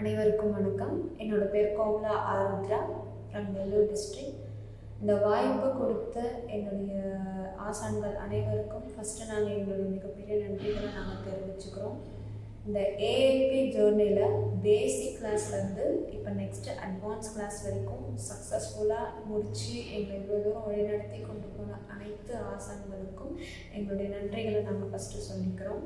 அனைவருக்கும் வணக்கம். என்னோட பேர் கோமலா ஆருத்ரா ஃப்ரம் வெள்ளூர் டிஸ்ட்ரிக்ட் இந்த வாய்ப்பு கொடுத்த என்னுடைய ஆசான்கள் அனைவருக்கும் ஃபஸ்ட்டு நாங்கள் எங்களுடைய மிகப்பெரிய நன்றிகளை நாங்கள் தெரிவிச்சுக்கிறோம். இந்த ஏஏபி ஜேர்னியில் பேசிக் கிளாஸ்லேருந்து இப்போ நெக்ஸ்ட்டு அட்வான்ஸ் கிளாஸ் வரைக்கும் சக்ஸஸ்ஃபுல்லாக முடித்து எங்களை இவ்வளோ தூரம் வழிநடத்தி கொண்டு போன அனைத்து ஆசான்களுக்கும் எங்களுடைய நன்றிகளை நாங்கள் ஃபஸ்ட்டு சொல்லிக்கிறோம்.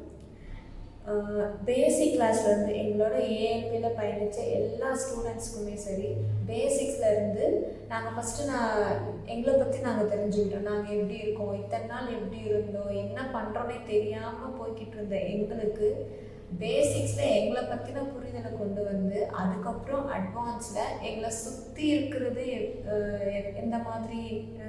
பேசிக் கிளாஸ்லேருந்து எங்களோட ஏஎல்பியில் பயணித்த எல்லா ஸ்டூடெண்ட்ஸ்க்குமே சரி பேசிக்ஸ்லேருந்து நாங்கள் ஃபஸ்ட்டு நான் எங்களை பற்றி நாங்கள் தெரிஞ்சுக்கிட்டோம். நாங்கள் எப்படி இருக்கோம்? இத்தனை நாள் எப்படி இருந்தோம்? என்ன பண்ணுறோன்னே தெரியாமல் போய்கிட்டு இருந்த எங்களுக்கு பேசிக்ஸில் எங்களை பற்றின புரிதலை கொண்டு வந்து அதுக்கப்புறம் அட்வான்ஸில் எங்களை சுற்றி இருக்கிறது எ- எந்த மாதிரி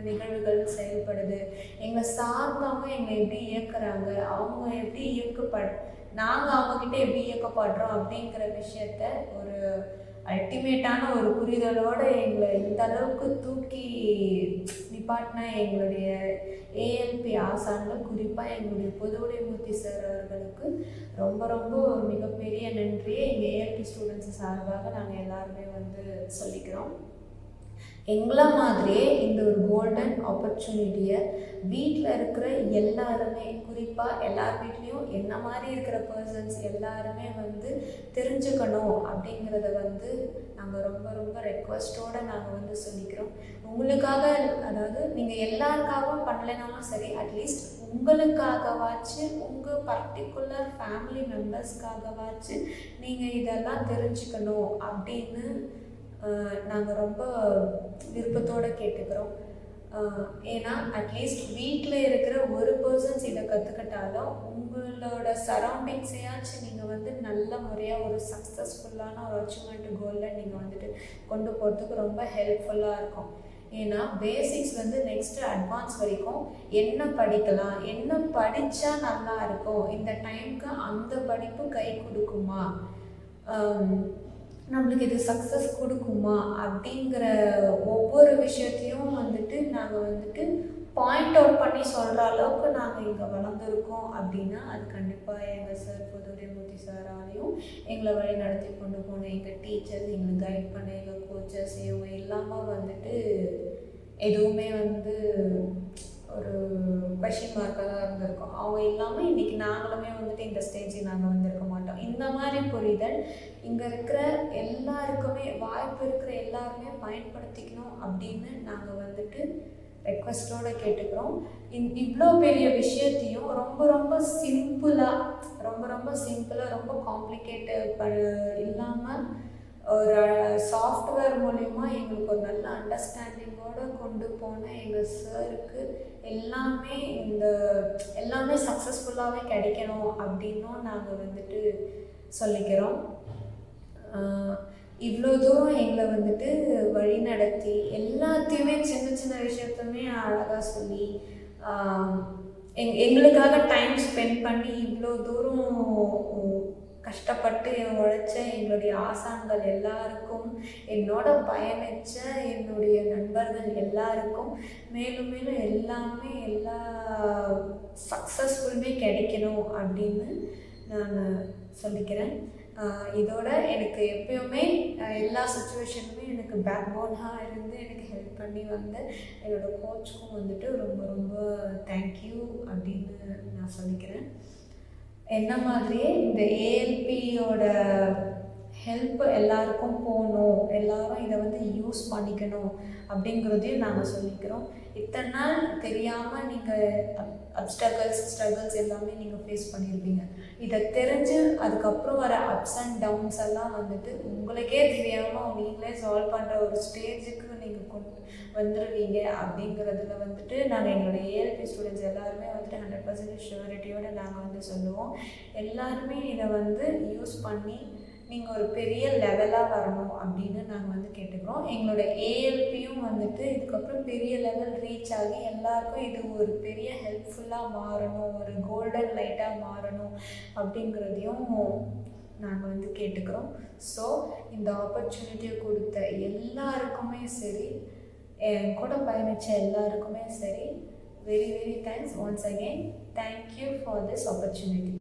நிகழ்வுகள் செயல்படுது எங்களை சார்ந்தவங்க எங்களை எப்படி இயக்குறாங்க அவங்க எப்படி இயக்கப்பட நாங்கள் அவங்கக்கிட்ட எப்படி இயக்கப்படுறோம் அப்படிங்கிற விஷயத்த ஒரு அல்டிமேட்டான ஒரு புரிதலோடு எங்களை இந்த அளவுக்கு தூக்கி நிப்பாட்டின எங்களுடைய ஏஎல்பி ஆசான்கள் குறிப்பாக எங்களுடைய பொதுவுடைமூர்த்தி சார் அவர்களுக்கு ரொம்ப ரொம்ப ஒரு மிகப்பெரிய நன்றியை எங்கள் ஏஎல்பி ஸ்டூடெண்ட்ஸ் சார்பாக நாங்கள் எல்லாருமே வந்து சொல்லிக்கிறோம். எங்களை மாதிரியே இந்த ஒரு கோல்டன் ஆப்பர்ச்சுனிட்டியை வீட்டில் இருக்கிற எல்லாருமே குறிப்பாக எல்லார் வீட்லேயும் என்ன மாதிரி இருக்கிற பர்சன்ஸ் எல்லாருமே வந்து தெரிஞ்சுக்கணும் அப்படிங்கிறத வந்து நாங்கள் ரொம்ப ரொம்ப ரெக்வஸ்ட்டோடு நாங்கள் வந்து சொல்லிக்கிறோம். உங்களுக்காக அதாவது நீங்கள் எல்லாருக்காகவும் பண்ணலைனாலும் சரி அட்லீஸ்ட் உங்களுக்காகவாச்சு உங்கள் பர்டிகுலர் ஃபேமிலி மெம்பர்ஸ்க்காகவாச்சு நீங்கள் இதெல்லாம் தெரிஞ்சுக்கணும் அப்படின்னு நாங்கள் ரொம்ப விருப்பத்தோடு கேட்டுக்கிறோம். ஏன்னா அட்லீஸ்ட் வீட்டில் இருக்கிற ஒரு பர்சன்ஸ் இதை கற்றுக்கிட்டாலும் உங்களோட சரௌண்டிங்ஸையாச்சும் நீங்கள் வந்து நல்ல முறையாக ஒரு சக்ஸஸ்ஃபுல்லான ஒரு அச்சீவ்மெண்ட் கோலில் நீங்கள் வந்துட்டு கொண்டு போகிறதுக்கு ரொம்ப ஹெல்ப்ஃபுல்லாக இருக்கும். ஏன்னா பேசிக்ஸ் வந்து நெக்ஸ்ட்டு அட்வான்ஸ் வரைக்கும் என்ன படிக்கலாம் என்ன படித்தா நல்லா இருக்கும் இந்த டைம்க்கு அந்த படிப்பு கை கொடுக்குமா? நம்மளுக்கு இது சக்ஸஸ் கொடுக்குமா அப்படிங்கிற ஒவ்வொரு விஷயத்தையும் வந்துட்டு நாங்கள் வந்துட்டு பாயிண்ட் அவுட் பண்ணி சொல்கிற அளவுக்கு நாங்கள் இங்கே வளர்ந்துருக்கோம் அப்படின்னா அது கண்டிப்பாக எங்கள் சார் புதுடைமூர்த்தி சாராலையும் எங்களை வழி நடத்தி கொண்டு போன எங்கள் டீச்சர்ஸ் எங்களை கைட் பண்ண எங்கள் கோச்சஸ் இவங்க இல்லாமல் வந்துட்டு எதுவுமே வந்து கொஷின் மார்க்காக தான் இருந்திருக்கும். அவங்க இல்லாமல் இன்றைக்கி நாங்களுமே வந்துட்டு இந்த ஸ்டேஜுக்கு நாங்கள் வந்திருக்க மாட்டோம். இந்த மாதிரி புரிதல் இங்கே இருக்கிற எல்லாருக்குமே வாய்ப்பு இருக்கிற எல்லாருமே பயன்படுத்திக்கணும் அப்படின்னு நாங்கள் வந்துட்டு ரெக்வஸ்டோடு கேட்டுக்கிறோம். இந் இவ்வளோ பெரிய விஷயத்தையும் ரொம்ப ரொம்ப சிம்பிளாக ரொம்ப ரொம்ப சிம்பிளாக ரொம்ப காம்ப்ளிகேட்டட் ப இல்லாமல் ஒரு சாஃப்ட்வேர் மூலிமா எங்களுக்கு ஒரு நல்ல அண்டர்ஸ்டாண்டிங்கோடு கொண்டு போன எங்கள் சாருக்கு எல்லாமே இந்த எல்லாமே சக்ஸஸ்ஃபுல்லாகவே கிடைக்கணும் அப்படின்னும் நாங்கள் வந்துட்டு சொல்லிக்கிறோம். இவ்வளோ தூரம் எங்களை வந்துட்டு வழி நடத்தி எல்லாத்தையுமே சின்ன சின்ன விஷயத்தையுமே அழகாக சொல்லி எங் எங்களுக்காக டைம் ஸ்பெண்ட் பண்ணி இவ்வளோ தூரம் கஷ்டப்பட்டு உழைச்ச என்னுடைய ஆசான்கள் எல்லாருக்கும் என்னோட பயணிச்ச என்னுடைய நண்பர்கள் எல்லாருக்கும் மேலும் மேலும் எல்லாமே எல்லா சக்ஸஸ்ஃபுல்லுமே கிடைக்கணும் அப்படின்னு நான் சொல்லிக்கிறேன். இதோட எனக்கு எப்பயுமே எல்லா சுச்சுவேஷனுமே எனக்கு பேக் போனாக இருந்து எனக்கு ஹெல்ப் பண்ணி வந்த என்னோடய கோச்சுக்கும் வந்துட்டு ரொம்ப ரொம்ப தேங்க்யூ அப்படின்னு நான் சொல்லிக்கிறேன். என்ன மாதிரியே இந்த ஏஎல்பியோட ஹெல்ப் எல்லாருக்கும் போகணும் எல்லாரும் இதை வந்து யூஸ் பண்ணிக்கணும் அப்படிங்கிறதையும் நாங்கள் சொல்லிக்கிறோம். இத்தனை நாள் தெரியாமல் நீங்கள் அப்டகல்ஸ் ஸ்ட்ரகிள்ஸ் எல்லாமே நீங்கள் ஃபேஸ் பண்ணியிருப்பீங்க இதை தெரிஞ்சு அதுக்கப்புறம் வர அப்ஸ் அண்ட் டவுன்ஸ் எல்லாம் வந்துட்டு உங்களுக்கே தெரியாமல் நீங்களே சால்வ் பண்ணுற ஒரு ஸ்டேஜுக்கு நீங்கள் கொண்டு வந்துடுவீங்க அப்படிங்கிறதுல வந்துட்டு நாங்கள் எங்களுடைய ஏஎல்பி ஸ்டூடெண்ட்ஸ் எல்லாருமே வந்துட்டு ஹண்ட்ரட் பர்சன்டேஜ் ஷுவரிட்டியோடு நாங்கள் வந்து சொல்லுவோம். எல்லாருமே இதை வந்து யூஸ் பண்ணி நீங்கள் ஒரு பெரிய லெவலாக வரணும் அப்படின்னு நாங்கள் வந்து கேட்டுக்கிறோம். எங்களோட ஏஎல்பியும் வந்துட்டு இதுக்கப்புறம் பெரிய லெவல் ரீச் ஆகி எல்லாருக்கும் இது ஒரு பெரிய ஹெல்ப்ஃபுல்லாக மாறணும் ஒரு கோல்டன் லைட்டாக மாறணும் அப்படிங்கிறதையும் நாங்கள் வந்து கேட்டுக்கிறோம். ஸோ இந்த ஆப்பர்ச்சுனிட்டியை கொடுத்த எல்லாருக்குமே சரி என் கூட பயணித்த எல்லாருக்குமே சரி very very thanks once again thank you for this opportunity